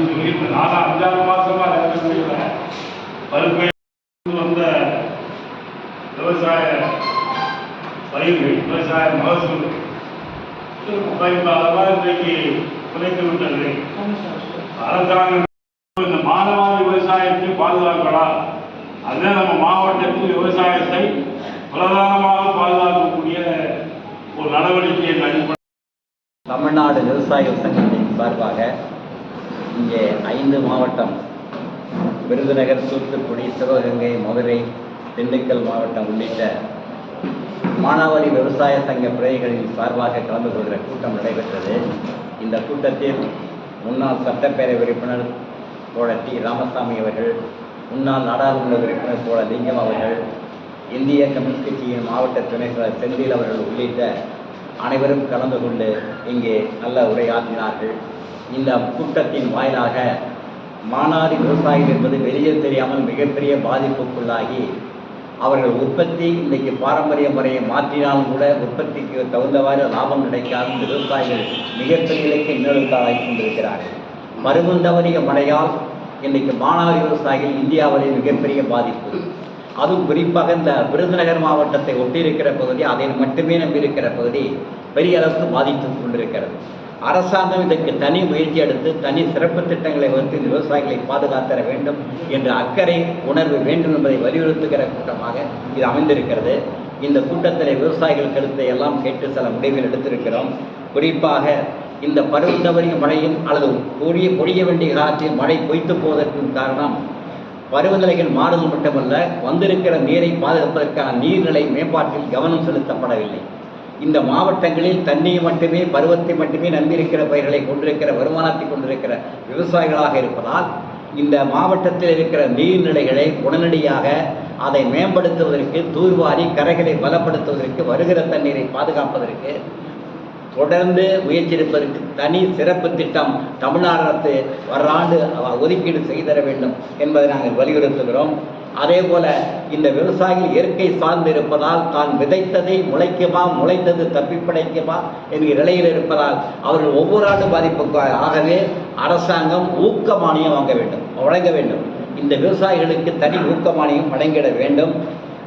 திடீர்னு நானும் அஞ்சாறு மாசமா இருக்கக்கூடிய பருப்பை வந்த விவசாய பயிர்கள் விவசாய மகசூல். அதெல்லாம் இன்றைக்கு குறைத்து விட்டது. அரசாங்கம் இந்த மாணவாரி விவசாயத்தை பாதுகாக்கலாம் அதுதான் நம்ம மாவட்டத்தில் விவசாயத்தை பிரதானமாக பாதுகாக்கக்கூடிய ஒரு நடவடிக்கையின் அடிப்படை தமிழ்நாடு விவசாயிகள் சங்கத்தின் சார்பாக இங்கே ஐந்து மாவட்டம். விருதுநகர் தூத்துக்குடி சிவகங்கை மதுரை திண்டுக்கல் மாவட்டம் உள்ளிட்ட மானாவாரி விவசாய சங்க பிரதிகளின் சார்பாக கலந்து கொள்கிற கூட்டம் நடைபெற்றது. இந்த கூட்டத்தில் முன்னாள் சட்டப்பேரவை உறுப்பினர் கோழ டி. ராமசாமி அவர்கள் முன்னாள் நாடாளுமன்ற உறுப்பினர் தோழர் லிங்கம் அவர்கள் இந்திய கம்யூனிஸ்ட் கட்சியின் மாவட்ட துணைத் தலைவர் செந்தில் அவர்கள் உள்ளிட்ட அனைவரும் கலந்து கொண்டு இங்கே நல்ல உரையாற்றினார்கள். இந்த கூட்டத்தின் வாயிலாக மானாடி விவசாயிகள் என்பது வெளியே தெரியாமல் மிகப்பெரிய பாதிப்புக்குள்ளாகி அவர்கள் உற்பத்தி இன்றைக்கு பாரம்பரிய முறையை மாற்றினாலும் கூட உற்பத்திக்கு தகுந்தவாறு லாபம் கிடைக்காத விவசாயிகள் மிகப்பெரிய இலக்கை இன்னொருத்தாளாகி கொண்டிருக்கிறார்கள். மருந்துண்டவரிய மழையால் இன்றைக்கு மானாவாரி விவசாயிகள் இந்தியாவிலே மிகப்பெரிய பாதிப்பு. அதுவும் குறிப்பாக இந்த விருதுநகர் மாவட்டத்தை ஒட்டியிருக்கிற பகுதி அதை மட்டுமே நம்பியிருக்கிற பகுதி பெரிய அளவுக்கு பாதித்து கொண்டிருக்கிறது. அரசாங்கம் இதற்கு தனி முயற்சி எடுத்து தனி சிறப்பு திட்டங்களை வகுத்து இந்த விவசாயிகளை பாதுகாத்தர வேண்டும் என்ற அக்கறை உணர்வு வேண்டும் என்பதை வலியுறுத்துகிற கூட்டமாக இது அமைந்திருக்கிறது. இந்த கூட்டத்தில் விவசாயிகள் கருத்தை எல்லாம் கேட்டு சில முடிவுகள் எடுத்திருக்கிறோம். குறிப்பாக இந்த பருவந்தவரிய மழையும் அல்லது பொழிய பொழிய வேண்டிய காலத்தில் மழை பொய்த்து போவதற்கு காரணம் பருவநிலைகள் மாறுதல் மட்டுமல்ல வந்திருக்கிற நீரை பாதுகாப்பதற்கான நீர்நிலை மேம்பாட்டில் கவனம் செலுத்தப்படவில்லை. இந்த மாவட்டங்களில் தண்ணியை மட்டுமே பருவத்தை மட்டுமே நம்பியிருக்கிற பயிர்களை கொண்டிருக்கிற வருமானத்தை கொண்டிருக்கிற விவசாயிகளாக இருப்பதால் இந்த மாவட்டத்தில் இருக்கிற நீர்நிலைகளை உடனடியாக அதை மேம்படுத்துவதற்கு தூர்வாரி கரைகளை பலப்படுத்துவதற்கு வருகிற தண்ணீரை பாதுகாப்பதற்கு தொடர்ந்து முயற்சிப்பதற்கு தனி சிறப்பு திட்டம் தமிழ்நாடு அரசு வர்றாண்டு ஒதுக்கீடு செய்து தர வேண்டும் என்பதை நாங்கள் வலியுறுத்துகிறோம். அதே போல இந்த விவசாயிகள் இயற்கை சார்ந்து இருப்பதால் தான் விதைத்ததை முளைக்குமா முளைத்தது தப்பிப்படைக்குமா என்கிற நிலையில் இருப்பதால் அவர்கள் ஒவ்வொரு ஆண்டு பாதிப்புக்கு ஆகவே அரசாங்கம் ஊக்க மானியம் வாங்க வேண்டும் வழங்க வேண்டும். இந்த விவசாயிகளுக்கு தனி ஊக்க மானியம் வழங்கிட வேண்டும்.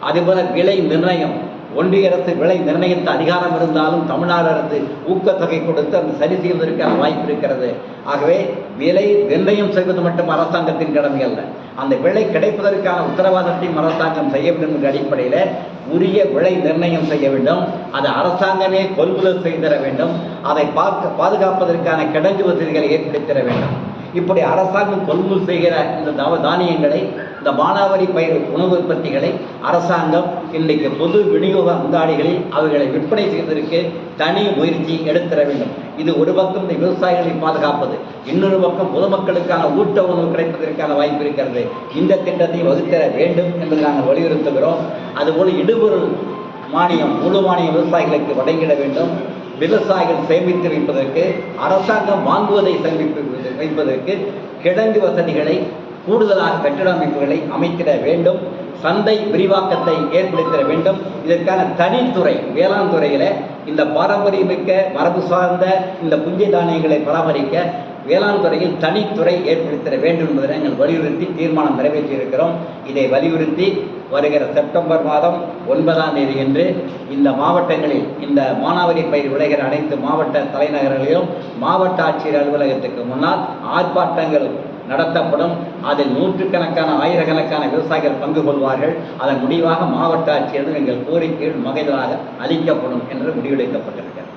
அதுபோல விலை நிர்ணயம் ஒன்றிய அரசு விலை நிர்ணயித்த அதிகாரம் இருந்தாலும் தமிழ்நாடு அரசு ஊக்கத்தொகை கொடுத்து அந்த சரி செய்வதற்கான வாய்ப்பு இருக்கிறது. ஆகவே விலை நிர்ணயம் செய்வது மட்டும் அரசாங்கத்தின் கடமை அல்ல. அந்த விலை கிடைப்பதற்கான உத்தரவாதத்தையும் அரசாங்கம் செய்ய வேண்டும் என்ற அடிப்படையில் உரிய விலை நிர்ணயம் செய்ய வேண்டும். அதை அரசாங்கமே கொள்முதல் செய்திட வேண்டும். அதை பார்க்க பாதுகாப்பதற்கான கிடங்கு வசதிகளை ஏற்படுத்திட வேண்டும். இப்படி அரசாங்கம் கொள்முதல் செய்கிற இந்த தவ தானியங்களை இந்த மானாவாரி பயிர் உணவு உற்பத்திகளை அரசாங்கம் இன்றைக்கு பொது விநியோக அங்காடிகளில் அவைகளை விற்பனை செய்வதற்கு தனி முயற்சி எடுத்திட வேண்டும். இது ஒரு பக்கம் இந்த விவசாயிகளை பாதுகாப்பது இன்னொரு பக்கம் பொதுமக்களுக்கான ஊட்ட உணவு கிடைப்பதற்கான வாய்ப்பு இருக்கிறது. இந்த திட்டத்தை வகுத்தர வேண்டும் என்று நாங்கள் வலியுறுத்துகிறோம். அதுபோல் இடுபொருள் மானியம் முழு மானிய விவசாயிகளுக்கு வழங்கிட வேண்டும். விவசாயிகள் சேமித்து வைப்பதற்கு அரசாங்கம் வாங்குவதை சேமிப்பு வைப்பதற்கு கிடங்கு வசதிகளை கூடுதலாக கட்டிட அமைப்புகளை அமைத்திட வேண்டும் சந்தை விரிவாக்கத்தை ஏற்படுத்திட வேண்டும். இதற்கான தனித்துறை வேளாண் துறையில் இந்த பாரம்பரியமிக்க மரபு சார்ந்த இந்த புஞ்சை தானியங்களை பராமரிக்க வேளாண் துறையில் தனித்துறை ஏற்படுத்திட வேண்டும் என்பதை நாங்கள் வலியுறுத்தி தீர்மானம் நிறைவேற்றியிருக்கிறோம். இதை வலியுறுத்தி வருகிற செப்டம்பர் மாதம் ஒன்பதாம் தேதி என்று இந்த மாவட்டங்களில் இந்த மானாவரி பயிர் விளைகிற அனைத்து மாவட்ட தலைநகரங்களிலும் மாவட்ட ஆட்சியர் அலுவலகத்துக்கு முன்னால் ஆர்ப்பாட்டங்கள் நடத்தப்படும். அதில் நூற்றுக்கணக்கான ஆயிரக்கணக்கான விவசாயிகள் பங்கு கொள்வார்கள். அதன் முடிவாக மாவட்ட ஆட்சியரிடம் எங்கள் கோரிக்கைகள் மகைதலாக அளிக்கப்படும் என்று முடிவெடுக்கப்பட்டிருக்கிறது.